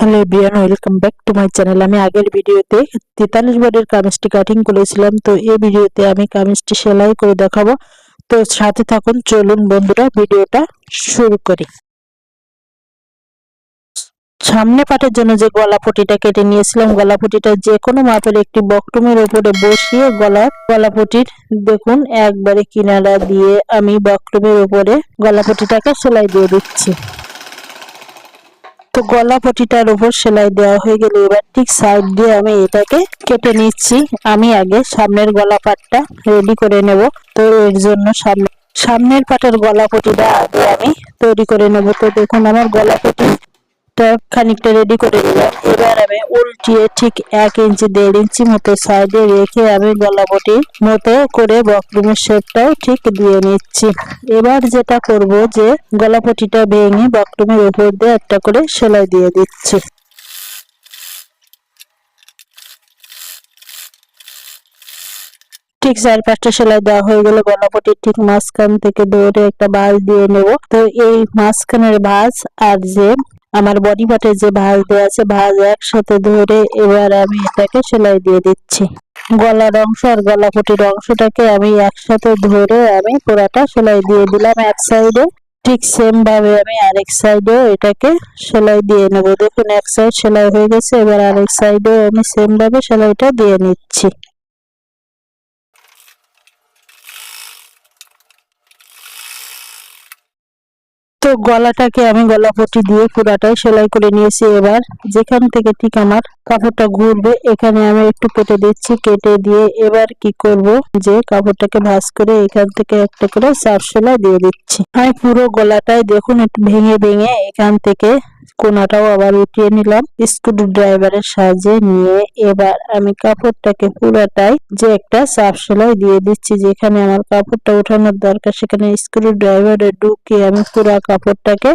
Hello everyone welcome back to my channel আমি আগের ভিডিওতে তেতাল্লিশ বডির কামিজটি কাটিং করেছিলাম। তো এই ভিডিওতে আমি কামিজটি সেলাই করে দেখাবো। তো সাথে থাকুন, চলুন বন্ধুরা, ভিডিওটা শুরু করি। সামনে পাটের জন্য যে গলা পটিটা কেটে নিয়েছিলাম, গলা পটিটা যে কোনো মাপের একটি বক্রমের উপরে বসিয়ে গলা পটির, দেখুন, একবারে কিনারা দিয়ে আমি বক্রমের উপরে গলা পটিটাকে সেলাই দিয়ে দিচ্ছি। তো গলা পটিটার উপর সেলাই দেওয়া হয়ে গেলে। এবার ঠিক সাইড দিয়ে আমি এটাকে কেটে নিচ্ছি। আমি আগে সামনের গলা পাটটা রেডি করে নেব। তো এর জন্য সামনে সামনের পাটের গলা পটিটা আগে আমি তৈরি করে নেব। তো দেখুন, আমার গলা পটিটা খানিকটা রেডি করে নিলাম। এবার আমি উল্টিয়ে ঠিক এক ইঞ্চি দেড় ইঞ্চি মতো সাইডে রেখে আমি গলা পটির মতো করে বকরুমের শেপটাও ঠিক দিয়ে নিচ্ছি। এবার যেটা করব যে গলা পটিটা ভেঙে বকরুমের উপর দিয়ে একটা করে সেলাই দিয়ে দিচ্ছি। ঠিক চার পাঁচটা সেলাই দেওয়া হয়ে গেলে। গলাপটির ঠিক মাঝখান থেকে ধরে একটা ভাঁজ দিয়ে নেব। তো এই মাঝখানের ভাঁজ আর যে আমার বডি পার্টের যে ভাঁজ দেওয়া আছে ভাঁজ একসাথে ধরে এবার আমি এটাকে সেলাই দিয়ে দিচ্ছি। গলার অংশ আর গলাপটির অংশটাকে আমি একসাথে ধরে আমি পুরাটা সেলাই দিয়ে দিলাম এক সাইডে ঠিক সেম ভাবে আমি আরেক সাইডেও এটাকে সেলাই দিয়ে নেব। দেখুন, এক সাইড সেলাই হয়ে গেছে, এবার আরেক সাইডেও আমি সেম ভাবে সেলাইটা দিয়ে নিচ্ছি। তো গলাটাকে আমি গলা পটি দিয়ে পুরাটাই সেলাই করে নিয়েছি এবার। যেখান থেকে ঠিক আমার কাপড়টা ঘুরবে, এখানে আমি একটু কেটে দিচ্ছি, কেটে দিয়ে এবার কি করব? যে কাপড়টাকে ভাঁজ করে এখান থেকে একটা করে সাফ সেলাই দিয়ে দিচ্ছি। আমি পুরো গলাটাই দেখুন, একটু ভেঙে ভেঙে এখান থেকে কোনাটাও আবার উঠিয়ে নিলাম। স্ক্রু ড্রাইভারের সাহায্যে নিয়ে এবার আমি কাপড়টাকে পুরাটাই যে একটা চাপ সেলাই দিয়ে দিচ্ছি, যেখানে আমার কাপড়টা ওঠানোর দরকার, সেখানে স্ক্রু ড্রাইভারে ঢুকে আমি পুরা কাপড়টাকে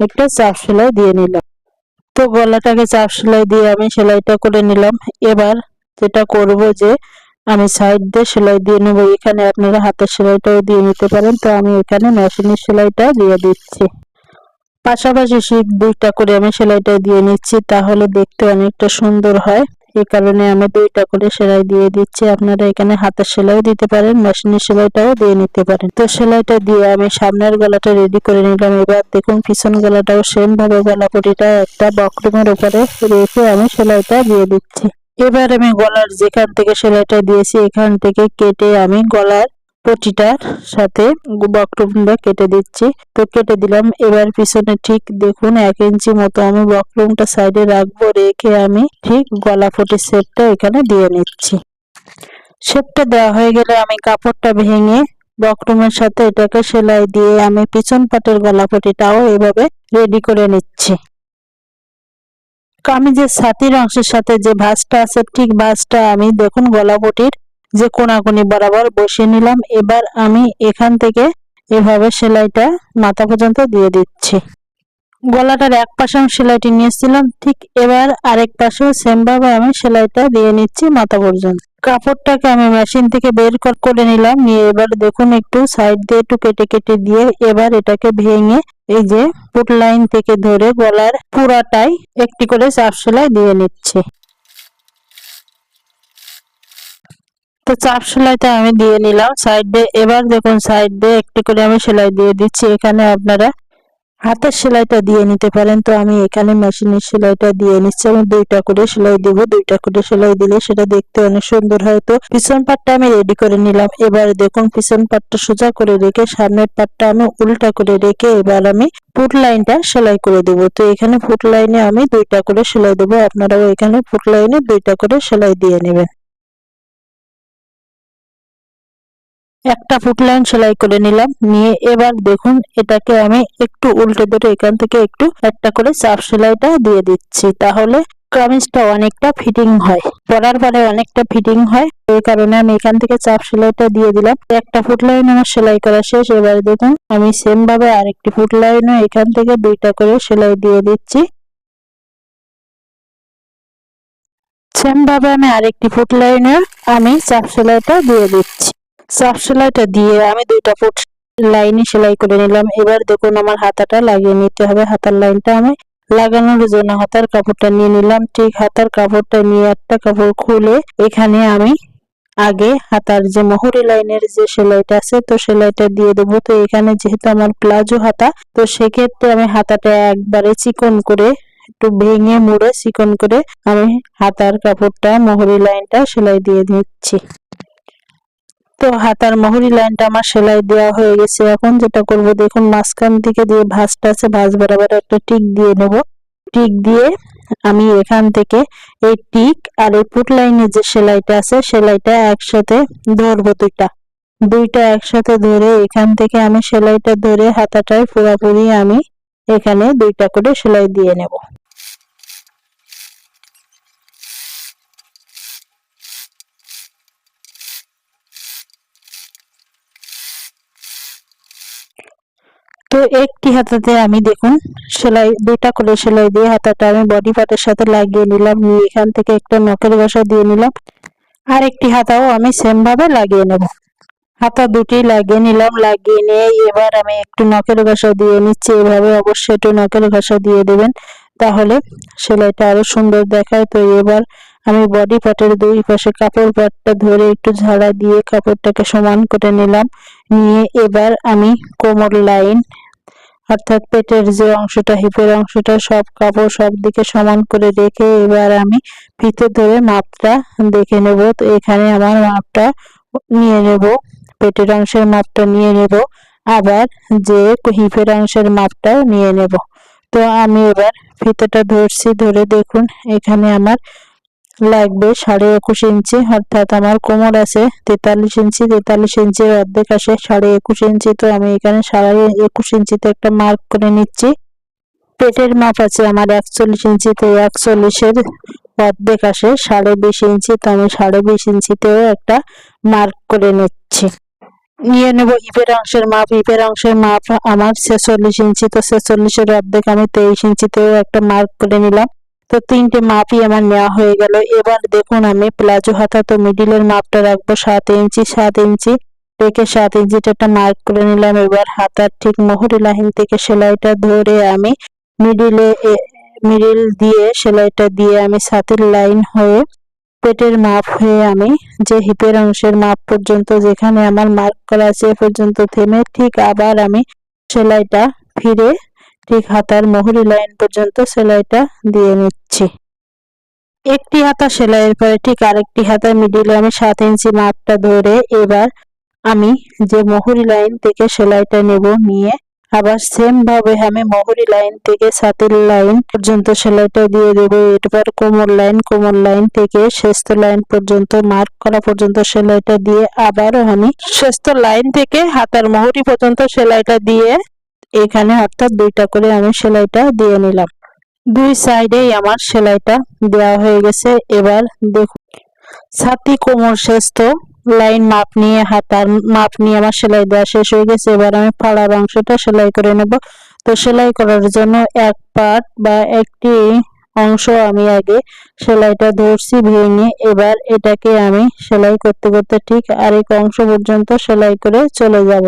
একটা চাপ সেলাই দিয়ে নিলাম। তো গলাটাকে চাপ সেলাই দিয়ে আমি সেলাইটা করে নিলাম। এবার যেটা করব যে আমি সাইড দিয়ে সেলাই দিয়ে নেব। এখানে আপনারা হাতের সেলাইটাও দিয়ে নিতে পারেন। তো আমি এখানে মেশিনের সেলাইটা দিয়ে দিচ্ছি। পাশাপাশি শিখ দুইটা করে আমি সেলাইটা দিয়ে নিচ্ছি, তাহলে দেখতে অনেকটা সুন্দর হয়। এই কারণে আমি দুইটা করে সেলাই দিয়ে দিচ্ছি। আপনারা এখানে হাতের সেলাইও দিতে পারেন, মেশিনের সেলাইটাও দিয়ে নিতে পারেন। তো সেলাইটা দিয়ে আমি সামনের গলাটা রেডি করে নিলাম। এবার দেখুন, পিছন গলাটাও সেম ভাবে গলা পটিটা একটা বক্রমের উপরে রেখে আমি সেলাইটা দিয়ে দিচ্ছি। এবার আমি গলার যেখান থেকে সেলাইটা দিয়েছি, এখান থেকে কেটে আমি গলার পটিটার সাথে বক্রমটা কেটে দিচ্ছি। তো কেটে দিলাম। এবার পিছনে ঠিক দেখুন, এক ইঞ্চি মতো আমি বক্রমটা সাইডে রাখব, রেখে আমি ঠিক গলা পটি শেপটা এখানে দিয়ে নিচ্ছি। শেপটা দেওয়া হয়ে গেলে আমি কাপড়টা ভেঙে বক্রমের সাথে এটাকে সেলাই দিয়ে আমি পিছন পাটের গলা পটিটাও এভাবে রেডি করে নিচ্ছি। কামিজের ছাতির অংশের সাথে যে ভাঁজটা আছে, ঠিক ভাঁজটা আমি দেখুন গলা পটির যে কোনাকুনি বরাবর বসিয়ে নিলাম, এবার আমি এখান থেকে এভাবে সেলাইটা মাথা পর্যন্ত দিয়ে দিচ্ছি। গলাটার এক পাশে আমি সেলাইটি নিয়েছিলাম ঠিক এবার আরেক পাশেও সেম ভাবে আমি সেলাইটা দিয়ে নিচ্ছি মাথা পর্যন্ত। কাপড়টাকে আমি মেশিন থেকে বের করে নিলাম, নিয়ে এবার দেখুন একটু সাইড দিয়ে একটু কেটে কেটে দিয়ে এবার এটাকে ভেঙে এই যে ফুট লাইন থেকে ধরে গলার পুরাটাই একটি করে চাপ সেলাই দিয়ে নিচ্ছে। তো চাপ সেলাইটা আমি দিয়ে নিলাম। সাইড দিয়ে এবার দেখুন, সাইড দিয়ে একটি করে আমি সেলাই দিয়ে দিচ্ছি। এখানে আপনারা হাতের সেলাইটা দিয়ে নিতে পারেন। তো আমি এখানে মেশিনের সেলাইটা দিয়ে নিচ্ছি। আমি দুইটা করে সেলাই দিব। দুইটা করে সেলাই দিলে সেটা দেখতে অনেক সুন্দর হয়। তো পিছন পাটটা আমি রেডি করে নিলাম। এবার দেখুন, পিছন পাটটা সোজা করে রেখে সামনের পাটটা আমি উল্টা করে রেখে এবার আমি ফুট লাইনটা সেলাই করে দেব। তো এখানে ফুট লাইনে আমি দুইটা করে সেলাই দেবো। আপনারাও এখানে ফুট লাইনে দুইটা করে সেলাই দিয়ে নেবেন। একটা ফুট লাইন সেলাই করে নিলাম। নিয়ে এবার দেখুন, এটাকে আমি একটু উল্টে ধরে এখান থেকে একটু একটা করে চাপ সেলাইটা দিয়ে দিচ্ছি। তাহলে কামিজটা অনেকটা ফিটিং হয়। পরার পরে অনেকটা ফিটিং হয়। এই কারণে আমি এখান থেকে চাপ সেলাইটা দিয়ে দিলাম। একটা ফুট লাইন আমার সেলাই করা শেষ। এবার দেখুন, আমি সেম ভাবে আরেকটি ফুট লাইনও এখান থেকে দুইটা করে সেলাই দিয়ে দিচ্ছি। সেম ভাবে আমি আরেকটি ফুট লাইনে আমি চাপ সেলাইটা দিয়ে দিচ্ছি। চাপ সেলাইটা দিয়ে আমি দুইটা ফুট লাইনে সেলাই করে নিলাম। এবার দেখুন আমার হাতাটা লাগিয়ে নিতে হবে। হাতার লাইনটা আমি লাগানোর জন্য হাতার কাপড়টা নিয়ে নিলাম। ঠিক হাতার কাপড়টা নিয়ে একটা কাপড় খুলে এখানে আমি আগে হাতার যে মোহরি লাইনের যে সেলাইটা আছে, তো সেলাইটা দিয়ে দেবো। তো এখানে যেহেতু আমার প্লাজো হাতা, তো সেক্ষেত্রে আমি হাতাটা একবারে চিকন করে একটু ভেঙে মুড়ে চিকন করে আমি হাতার কাপড়টা, মোহরি লাইনটা সেলাই দিয়ে দিচ্ছি। তো হাতার মোহরি লাইনটা আমার সেলাই দেওয়া হয়ে গেছে। এখন যেটা করব, দেখুন, মাঝখান থেকে যে ভাঁজটা আছে, ভাঁজ বরাবর একটা টিক দিয়ে নেব। টিক দিয়ে আমি এখান থেকে এই টিক আর এই পুট লাইনের যে সেলাইটা আছে, সেলাইটা একসাথে ধরবো দুইটা। দুইটা একসাথে ধরে এখান থেকে আমি সেলাইটা ধরে হাতাটায় পুরাপুরি আমি এখানে দুইটা করে সেলাই দিয়ে নেব। তো একটি হাতাতে আমি দেখুন, সেলাই, দুইটা করে সেলাই দিয়ে হাতাটা আমি বডি পার্টের সাথে লাগিয়ে নিলাম। এখান থেকে একটা নখের ঘষা দিয়ে নিলাম। আর একটি হাতাও আমি সেম ভাবে লাগিয়ে নেব। হাতা দুটি লাগিয়ে নিলাম, লাগিয়ে নিয়ে এবার আমি একটু নখের ঘষা দিয়ে নিচ্ছি। এভাবে অবশ্যই একটু নখের ঘষা দিয়ে দেবেন, তাহলে সেলাইটা আরও সুন্দর দেখায়। তো এবার আমি বডি পার্টের দুই পাশে কাপড় পাটটা ধরে একটু ঝাড়া দিয়ে কাপড়টাকে সমান করে নিলাম। নিয়ে এবার আমি কোমর লাইন অর্থাৎ পেটের যে অংশটা, হিপের অংশটা, সব কাপড় সব দিকে সমান করে রেখে এবার আমি ফিতে ধরে মাপটা দেখে নেব। তো এখানে আমার মাপটা নিয়ে নেব, পেটের অংশের মাপটা নিয়ে নেব, আবার যে হিপের অংশের মাপটাও নিয়ে নেব। তো আমি এবার ফিতেটা ধরছি, ধরে দেখুন, এখানে আমার লাগবে সাড়ে একুশ ইঞ্চি, অর্থাৎ আমার কোমর আছে তেতাল্লিশ ইঞ্চি, তেতাল্লিশ ইঞ্চির অর্ধেক আসে সাড়ে একুশ ইঞ্চি, তো আমি এখানে সাড়ে একুশ ইঞ্চিতে একটা মার্ক করে নিচ্ছি। পেটের মাপ আছে আমার একচল্লিশ ইঞ্চিতে একচল্লিশের অর্ধেক আসে সাড়ে বিশ ইঞ্চি, তো আমি সাড়ে বিশ ইঞ্চিতেও একটা মার্ক করে নিচ্ছি। নিয়ে নেব হিপের অংশের মাপ, হিপের অংশের মাপ আমার ছেচল্লিশ ইঞ্চি তো ছেচল্লিশের অর্ধেক, আমি তেইশ ইঞ্চিতেও একটা মার্ক করে নিলাম। তো তিনটে মাপই আমার নেওয়া হয়ে গেল। এবার দেখুন আমি প্লাজো হাতা তো মিডিলের মাপটা রাখব সাত ইঞ্চি সাত ইঞ্চি রেখে সাত ইঞ্চিটা একটা মার্ক করে নিলাম। এবার হাতার ঠিক মোহরি লাইন থেকে সেলাইটা ধরে আমি মিডিলে মিডিল দিয়ে সেলাইটা দিয়ে আমি সাতের লাইন হয়ে পেটের মাপ হয়ে আমি যে হিপের অংশের মাপ পর্যন্ত যেখানে আমার মার্ক করা আছে পর্যন্ত থেমে ঠিক আবার আমি সেলাইটা ফিরে ঠিক হাতার মোহরি লাইন পর্যন্ত সেলাইটা দিয়ে নিচ্ছি। একটি হাতা সেলাইয়ের পরে ঠিক আরেকটি হাতা মিডিলে আমি সাত ইঞ্চি মাপটা ধরে এবার আমি যে মোহরি লাইন থেকে সেলাইটা নেব নিয়ে আবার সেম ভাবে আমি মোহরি লাইন থেকে সাতের লাইন পর্যন্ত সেলাইটা দিয়ে দেবো। এবার কোমর লাইন কোমর লাইন থেকে শেস্ত লাইন পর্যন্ত মার্ক করা পর্যন্ত সেলাইটা দিয়ে আবারও আমি শেস্ত লাইন থেকে হাতার মোহরি পর্যন্ত সেলাইটা দিয়ে এখানে অর্থাৎ দুইটা করে আমি সেলাইটা দিয়ে নিলাম। দুই সাইডেই আমার সেলাইটা দেওয়া হয়ে গেছে। এবার দেখুন, ছাতি, কোমর শেষ তো লাইন মাপ নিয়ে, হাতার মাপ নিয়ে আমার সেলাই দেওয়া শেষ হয়ে গেছে। এবার আমি ফাড়ার অংশটা সেলাই করে নেব। তো সেলাই করার জন্য এক পার্ট বা একটি অংশ আমি আগে সেলাইটা ধরছি, ভেঙে এবার এটাকে আমি সেলাই করতে করতে ঠিক আরেক অংশ পর্যন্ত সেলাই করে চলে যাব।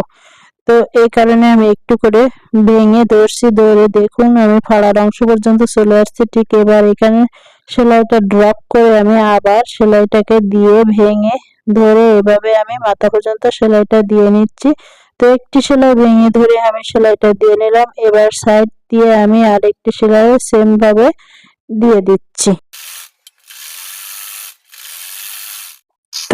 তো এই কারণে আমি একটু করে ভেঙে ধরছি, ধরে দেখুন আমি ফাড়ার অংশ পর্যন্ত চলে আসছি। ঠিক এবার এখানে সেলাইটা ড্রপ করে আমি আবার সেলাইটাকে দিয়ে ভেঙে ধরে এভাবে আমি মাথা পর্যন্ত সেলাইটা দিয়ে নিচ্ছি। তো একটি সেলাই ভেঙে ধরে আমি সেলাইটা দিয়ে নিলাম। এবার সাইড দিয়ে আমি আরেকটি সেলাই সেম ভাবে দিয়ে দিচ্ছি।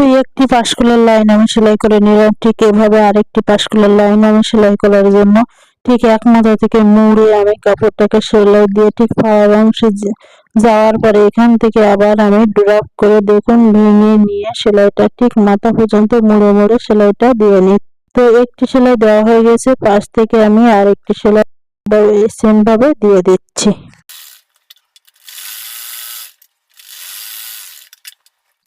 তো একটি পাশকুলার লাইন আমি সেলাই করে নিলাম। ঠিক এভাবে আরেকটি পাশকুলার লাইন আমি সেলাই করার জন্য ঠিক এক মাথা থেকে মুড়ে আমি কাপড়টাকে সেলাই দিয়ে ঠিক পাওয়ার অংশে যাওয়ার পরে এখান থেকে আবার আমি ড্রপ করে দেখুন ভেঙে নিয়ে সেলাইটা ঠিক মাথা পর্যন্ত মুড়ে মুড়ে সেলাইটা দিয়ে নিই। তো একটি সেলাই দেওয়া হয়ে গেছে, পাশ থেকে আমি আরেকটি সেলাই সেম ভাবে দিয়ে দিচ্ছি।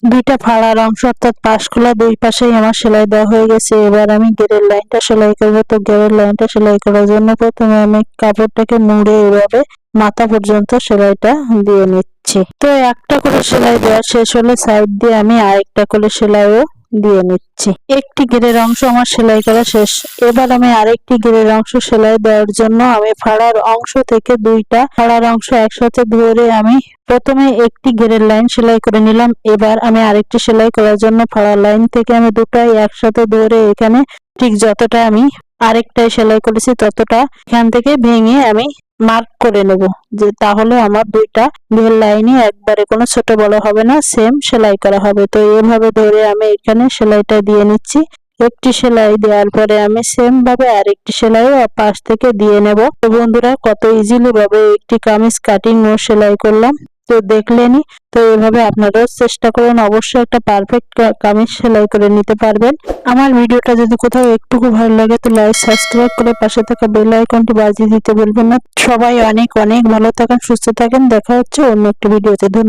দুইটা ফাড়ার অংশ অর্থাৎ পাশখোলা দুই পাশেই আমার সেলাই দেওয়া হয়ে গেছে। এবার আমি গেরের লাইনটা সেলাই করব। তো গেরের লাইনটা সেলাই করার জন্য প্রথমে আমি কাপড়টাকে মুড়ে এভাবে মাথা পর্যন্ত সেলাইটা দিয়ে নিচ্ছি। তো একটা করে সেলাই দেওয়া শেষ হলে। সাইড দিয়ে আমি আরেকটা করে সেলাইও দিয়ে নিচ্ছি। একটি গেরের অংশ আমার সেলাই করা শেষ। এবার আমি আরেকটি গেরের অংশ সেলাই দেওয়ার জন্য আমি ফাড়ার অংশ থেকে দুইটা ফাড়ার অংশ একসাথে ধরে আমি প্রথমে একটি গেরের লাইন সেলাই করে নিলাম। এবার আমি আরেকটি সেলাই করার জন্য ফাড়ার লাইন থেকে আমি দুটাই একসাথে ধরে এখানে ঠিক যতটা আমি আরেকটাই সেলাই করেছি ততটা এখান থেকে ভেঙে আমি মার্ক করে নেব। যে তাহলে আমার দুইটা ঘের লাইনই একবারে কোনো ছোট বড় হবে না সেম সেলাই করা হবে। তো এভাবে ধরে আমি এখানে সেলাইটা দিয়ে নিচ্ছি। একটি সেলাই দেওয়ার পরে আমি সেম ভাবে আরেকটি সেলাই পাশ থেকে দিয়ে নেব। তো বন্ধুরা, কত ইজিলি ভাবে একটি কামিজ কাটিং ও সেলাই করলাম। তো দেখলেনি তো এভাবে আপনারাও চেষ্টা করুন, অবশ্যই একটা পারফেক্ট কামিজ সেলাই করে নিতে পারবেন। আমার ভিডিওটা যদি কোথাও একটুকু ভালো লাগে, তো লাইক সাবস্ক্রাইব করে পাশে থাকা বেল আইকনটি বাজিয়ে দিতে বলবেন না। সবাই অনেক অনেক ভালো থাকেন, সুস্থ থাকেন। দেখা হচ্ছে অন্য একটা ভিডিওতে ধন্যবাদ।